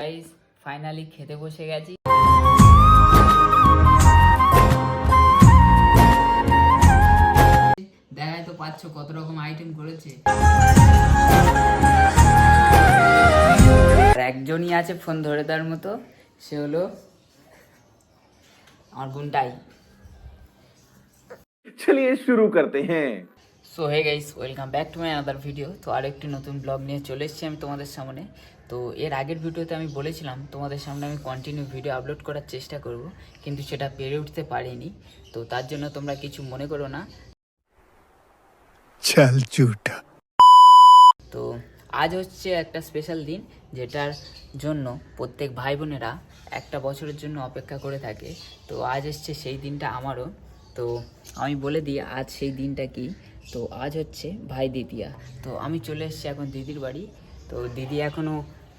Guys finally খেতে বসে গেছি। দেখাই তো পাচ্ছ কত রকম আইটেম করেছে। আর একজনই আছে ফোন ধরে তার মতো সে হলো আমার গুন্ডাই। চলিয়ে শুরু করতে হ্যাঁ so hey guys welcome back to my other video তো আর একটি নতুন ব্লগ নিয়ে চলে এসেছি আমি তোমাদের সামনে। তো এর আগের ভিডিওতে আমি বলেছিলাম তোমাদের সামনে আমি কন্টিনিউ ভিডিও আপলোড করার চেষ্টা করব কিন্তু সেটা পেরে উঠতে পারিনি। তো তার জন্য তোমরা কিছু মনে করো না। তো আজ হচ্ছে একটা স্পেশাল দিন যেটার জন্য প্রত্যেক ভাই বোনেরা একটা বছরের জন্য অপেক্ষা করে থাকে। তো আজ এসছে সেই দিনটা আমারও। তো আমি বলে দিই আজ সেই দিনটা কি? তো আজ হচ্ছে ভাই দ্বিতীয়া তো আমি চলে এসেছি এখন দিদির বাড়ি। তো দিদি এখনও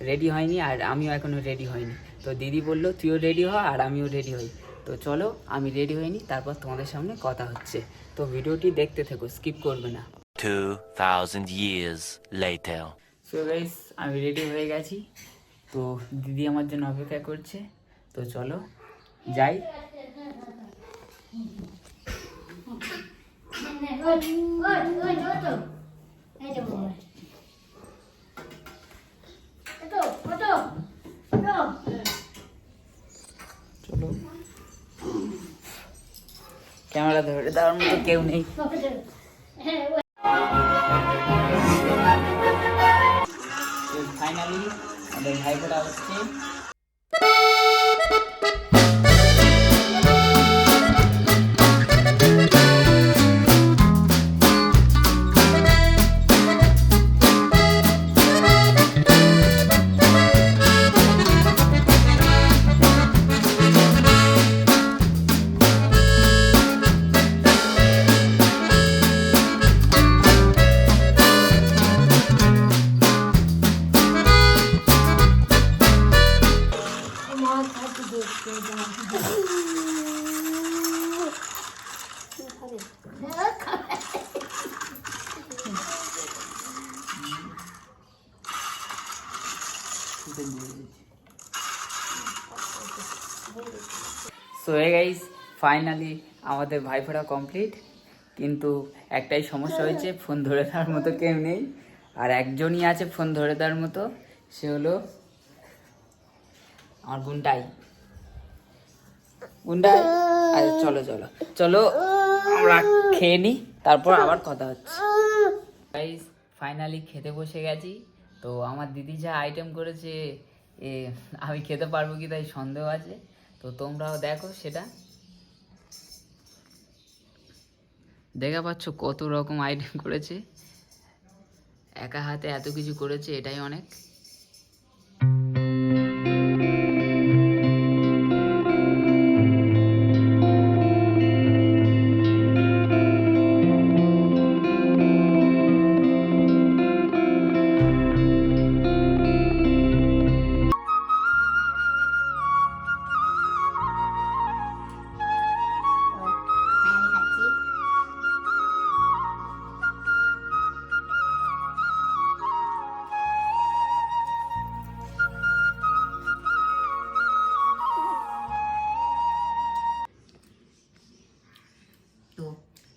রেডি হয়নি আর আমিও এখনও রেডি হয়নি। তো দিদি বলল তুইও রেডি হ আর আমিও রেডি হই। তো চলো আমি রেডি হইনি তারপর তোমাদের সামনে কথা হচ্ছে। তো ভিডিওটি দেখতে থেকো স্কিপ করবে না। 2,000 years later. সো গাইস আমি রেডি হয়ে গেছি। তো দিদি আমার জন্য অপেক্ষা করছে। তো চলো যাই। চলো ক্যামেরা ধরে দেওয়ার মতো কেউ নেই ফাইনালি আমাদের ভাইপোটা হচ্ছে সো হে গাইস ফাইনালি আমাদের ভাইফোঁটা কমপ্লিট কিন্তু একটাই সমস্যা হয়েছে, ফোন ধরে দেওয়ার মতো কেউ নেই। আর একজনই আছে ফোন ধরে দেওয়ার মতো, সে হলো আমার গুনটাই গুনটাই আচ্ছা চলো চলো। চলো, আমরা খেয়ে নিই তারপর আবার কথা হচ্ছে। গাইস ফাইনালি খেতে বসে গেছি। তো আমার দিদি যা আইটেম করেছে, এ, আমি খেতে পারব কি তাই সন্দেহ আছে? তো তোমরাও দেখো সেটা। দেখা পাচ্ছ কত রকম আইটেম করেছে। একা হাতে এত কিছু করেছে, এটাই অনেক।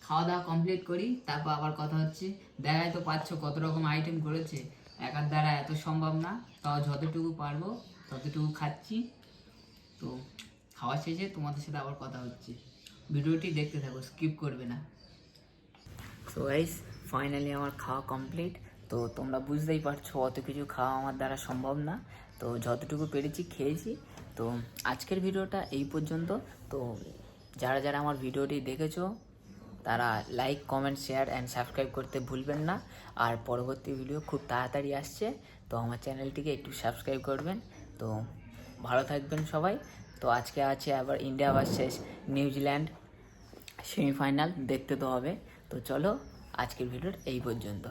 খাওয়া দাওয়া কমপ্লিট করি, তারপর আবার কথা হচ্ছে দেখাই তো পাচ্ছ কত রকম আইটেম করেছে। একার দ্বারা এত সম্ভব না, তাও যতটুকু পারব, ততটুকু খাচ্ছি। তো খাওয়া শেষে তোমাদের সাথে আবার কথা হচ্ছে। ভিডিওটি দেখতে থাকো স্কিপ করবে না। তো গাইস ফাইনালি আমার খাওয়া কমপ্লিট তো তোমরা বুঝতেই পারছ, অত কিছু খাওয়া আমার দ্বারা সম্ভব না। তো যতটুকু পেরেছি, খেয়েছি। তো আজকের ভিডিওটা এই পর্যন্ত। তো যারা যারা আমার ভিডিওটি দেখেছ তারা like comment share and subscribe করতে ভুলবেন না। আর পরবর্তী ভিডিও খুব তাড়াতাড়ি আসছে, তো আমার চ্যানেলটিকে একটু সাবস্ক্রাইব করবেন। তো ভালো থাকবেন সবাই। তো আজকে আছে আবার ইন্ডিয়া ভার্সেস নিউজিল্যান্ড সেমিফাইনাল দেখতে তো হবে। তো চলো আজকের ভিডিওর এই পর্যন্ত।